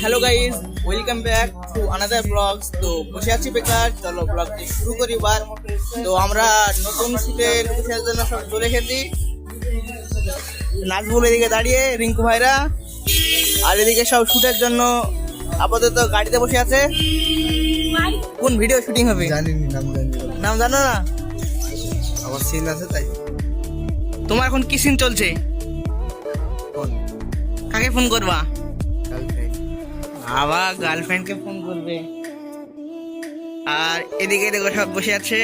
Hello guys welcome back to another vlogs তো বসে আছি বেকার। চলো ব্লগটি শুরু করি এবার। তো আমরা নতুন শুটের লোকেশনের জন্য সব চলে এসেছি। নাচবুল এদিকে দাঁড়িয়ে রিঙ্কু ভাইরা। আর এদিকে সব শুটের জন্য আপাতত গাড়িতে বসে আছে। কোন ভিডিও শুটিং হবে? জানি নাম জানি নাম জানো না? আমার সিন আছে তাই। তোমার এখন কি সিন চলছে? কাকে ফোন করবা? আবার গার্লফ্রেন্ডকে ফোন করবে। আর এদিকে দেখো সব বসে আছে।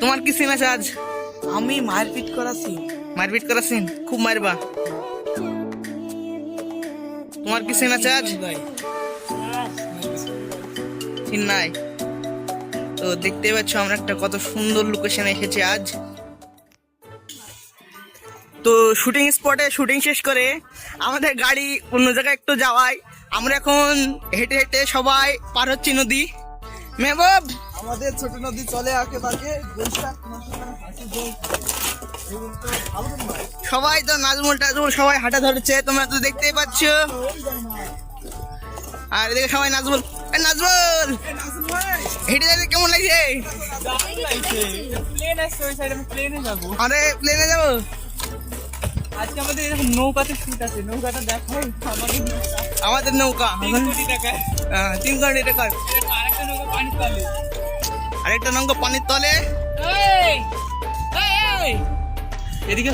তোমার কি সিন আছে আজ? আমি মারপিট করাছি মারপিট করা সিন খুব মারবা। তোমার কি সিন আছে আজ? নাই। তো দেখতে পাচ্ছ আমরা একটা কত সুন্দর লোকেশনে এসেছি আজ। তো শুটিং স্পটে শুটিং শেষ করে আমাদের গাড়ি অন্য জায়গায় একটু যাওয়ায় আমরা এখন হেঁটে হেঁটে সবাই পার হচ্ছি নদী। মেহবুব! আমাদের ছোট নদী চলে আগে সবাই তো নাজমুল টাজমুল সবাই হাঁটা ধরেছে তোমরা তো দেখতেই পাচ্ছ। আর এদিকে সবাই নাজমুল। এ নাজমুল! হেঁটে যেতে কেমন লাগছে? আরে প্লেনে যাব? আজকে আমাদের এরকম নৌকাতে শুট আছে। নৌকাটা দেখো আমাদের আমাদের নৌকা। তিন কোটি টাকা। হ্যাঁ, তিন কোটি টাকার আরেকটা নৌকা পানি তলে। আরেকটা নৌকা পানির তলে। এই! এই এই! এদিকে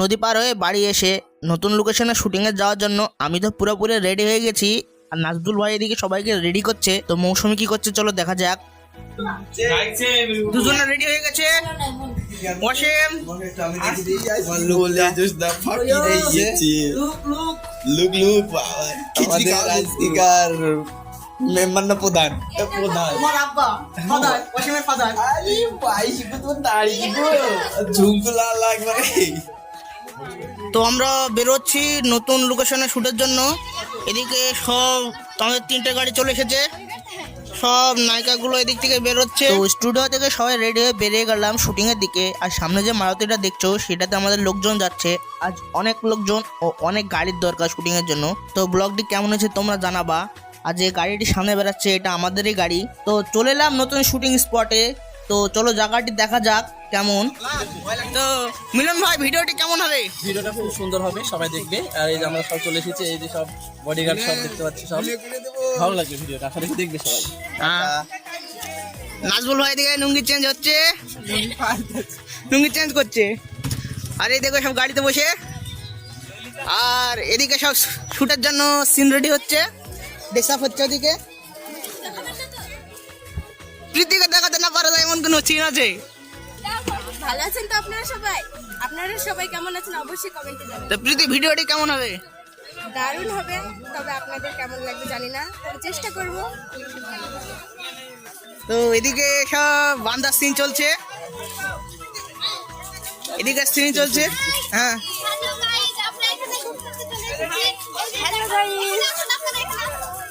নদী পার হয়ে বাড়ি এসে নতুন লোকেশনে শুটিংয়ে যাওয়ার জন্য আমি তো পুরোপুরি রেডি হয়ে গেছি। আর নাজদুল ভাই এদিকে সবাইকে রেডি করছে। তো মৌসুমি কি করছে চলো দেখা যাক। দুজনে রেডি হয়ে গেছে? ওয়াসিম লুক লুক মেম্বার না প্রধান? প্রধান। তোমার আব্বা ফাদার ওয়াসিমের ফাদার আরে ভাই শিখু তো দাঁড়িয়ে গো ঝুমকু লাগবে তো আমরা বেরোচ্ছি নতুন লোকেশনে শ্যুটের জন্য। এদিকে সব আমাদের তিনটে গাড়ি চলে এসেছে। সব নায়িকাগুলো এদিক থেকে বেরোচ্ছে। তো স্টুডিও থেকে সবাই রেডি হয়ে বেরিয়ে গেলাম শুটিং এর দিকে। আর সামনে যে মারুতিটা দেখছ, সেটাতে আমাদের লোকজন যাচ্ছে। আজ অনেক লোকজন ও অনেক গাড়ির দরকার শুটিং এর জন্য। তো ব্লগটি কেমন হয়েছে তোমরা জানাবা। আর যে গাড়িটি সামনে বেরাচ্ছে এটা আমাদেরই গাড়ি। তো চলে এলাম নতুন শুটিং স্পটে তো চলো জায়গাটি দেখা যাক কেমন। তো মিলন ভাই ভিডিওটি কেমন হবে? ভিডিওটা খুব সুন্দর হবে সবাই দেখবে। আর এই যে আমরা সব চলে এসেছি এই যে সব বডিগার্ড সব দেখতে পাচ্ছি সব। ভালো লাগবে ভিডিওটা আশা করি দেখবে সবাই। হ্যাঁ। নাজবুল ভাই দিকে লুঙ্গি চেঞ্জ হচ্ছে। লুঙ্গি চেঞ্জ করছে। আর এই দেখো সব গাড়িতে বসে। আর এদিকে সব শুটের জন্য সিন রেডি হচ্ছে। ডেসাপ হচ্ছে ওদিকে। প্রীতিকে দেখাতে না পারা যায় এমন কোনো সিন আছে? ভালো আছেন তো আপনারা সবাই? আপনারা সবাই কেমন আছেন? অবশ্যই কমেন্টে জানাবেন। তো প্রীতি ভিডিওটি কেমন হবে? দারুণ হবে তবে আপনাদের কেমন লাগবে জানি না চেষ্টা করব। তো এদিকে সব বান্দার সিন চলছে। এদিকে সিন চলছে। হ্যাঁ।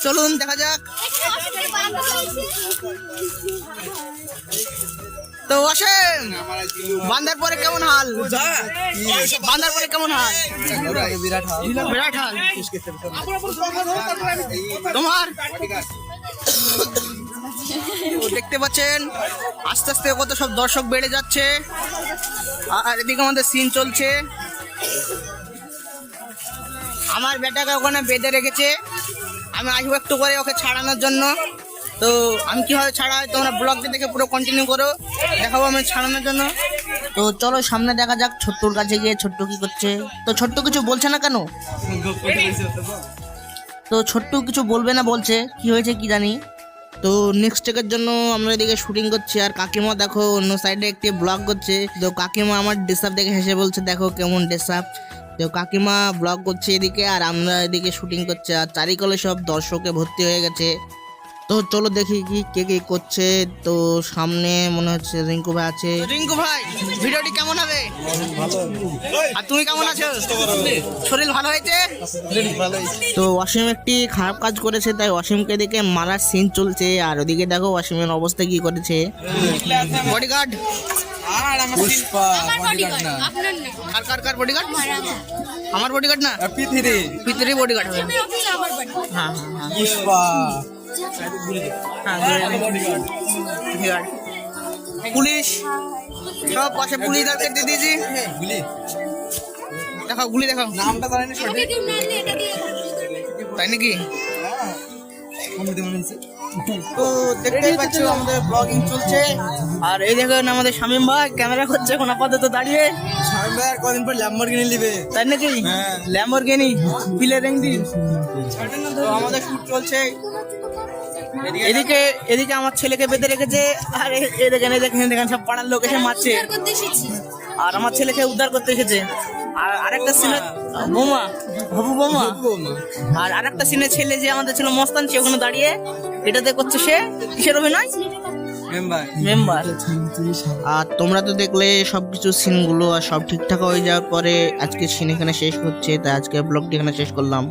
চলুন দেখা যাক। তো অসীম বান্দার পরে কেমন হাল? বান্দার পরে কেমন হাল? বিরাট হাল। বিরাট হাল তোমার দেখতে পাচ্ছেন, আস্তে আস্তে কত সব দর্শক বেড়ে যাচ্ছে। আর এদিকে আমাদের সিন চলছে। আমার বেটাকে ওখানে বেঁধে রেখেছে। আমি আসব একটু করে ওকে ছাড়ানোর জন্য। তো আমি কীভাবে ছাড়া হয় তোমরা ব্লগটি দেখে পুরো কন্টিনিউ করো, দেখাবো আমি ছাড়ানোর জন্য। তো চলো সামনে দেখা যাক, ছোট্টুর কাছে গিয়ে ছোট্ট কি করছে। তো ছোট্ট কিছু বলছে না কেন? তো ছোট্ট কিছু বলবে না, বলছে, কি হয়েছে কি জানি। তো নেক্সট টেকের জন্য আমরা এদিকে শুটিং করছি, আর কাকিমা দেখো অন্য সাইডে একটি ব্লগ করছে। তো কাকিমা আমার ড্রেসআপ দেখে হেসে বলছে, দেখো কেমন ড্রেসআপ তো কাকিমা ব্লগ করছে এদিকে, আর আমরা এদিকে শুটিং করছে, আর চারিকলে সব দর্শকে ভর্তি হয়ে গেছে। তো চলো দেখি কি কে কে করছে। তো সামনে মনে হচ্ছে রিঙ্কু ভাই আছে। রিঙ্কু ভাই ভিডিওটি কেমন হবে? আর তুমি কেমন আছো? শরীর ভালো হয়েছে? তো অসীম একটি খারাপ কাজ করেছে তাই অসীমকে দেখে মারার সিন চলছে। আর ওদিকে দেখো অসীমের অবস্থা কি করেছে। বডিগার্ড আমার কার কার কার বডিগার্ড আমার বডিগার্ড না? পিথিরি পিতরি। বডিগার্ড। হ্যাঁ হ্যাঁ হ্যাঁ। পুষ্পা। হ্যাঁ পুলিশ। সব পাশে দিয়ে দিয়েছি দেখাও গুলি দেখাও। নামটা জানি না আমাকে কেউ না দিলে এটা দিয়ে। তাই নাকি? হচ্ছে তো দেখতেই পাচ্ছ আমাদের ব্লগিং চলছে। আর এই দেখেন আমাদের শামিম ভাই ক্যামেরা করছে এখন আপাতত দাঁড়িয়ে। স্বামী ভাই আর কদিন পর ল্যাম্বরগিনি নিবে। তাই নাকি? হ্যাঁ। ল্যাম্বরগিনি পিলে রেংদি। তো আমাদের শুট চলছে। এদিকে এদিকে আমার ছেলেকে বেঁধে রেখেছে। আর এ- এই দেখেন সব পাড়ার লোক এসে মারছে। উদ্ধার করতে আর আমার ছেলেকে উদ্ধার করতে এসেছে। আর আরেকটা সিনে বোমা। হবু বোমা। আর আরেকটা সিনে ছেলে যে আমাদের ছিল মস্তান সে ওখানে দাঁড়িয়ে এটাতে করছে সে। কিসের অভিনয়? মেম্বার আর তোমরা তো দেখলে সবকিছু সিনগুলো আর সব ঠিকঠাক হয়ে যাওয়ার পরে আজকে সিন এখানে শেষ হচ্ছে তাই আজকে ব্লগটি এখানে শেষ করলাম।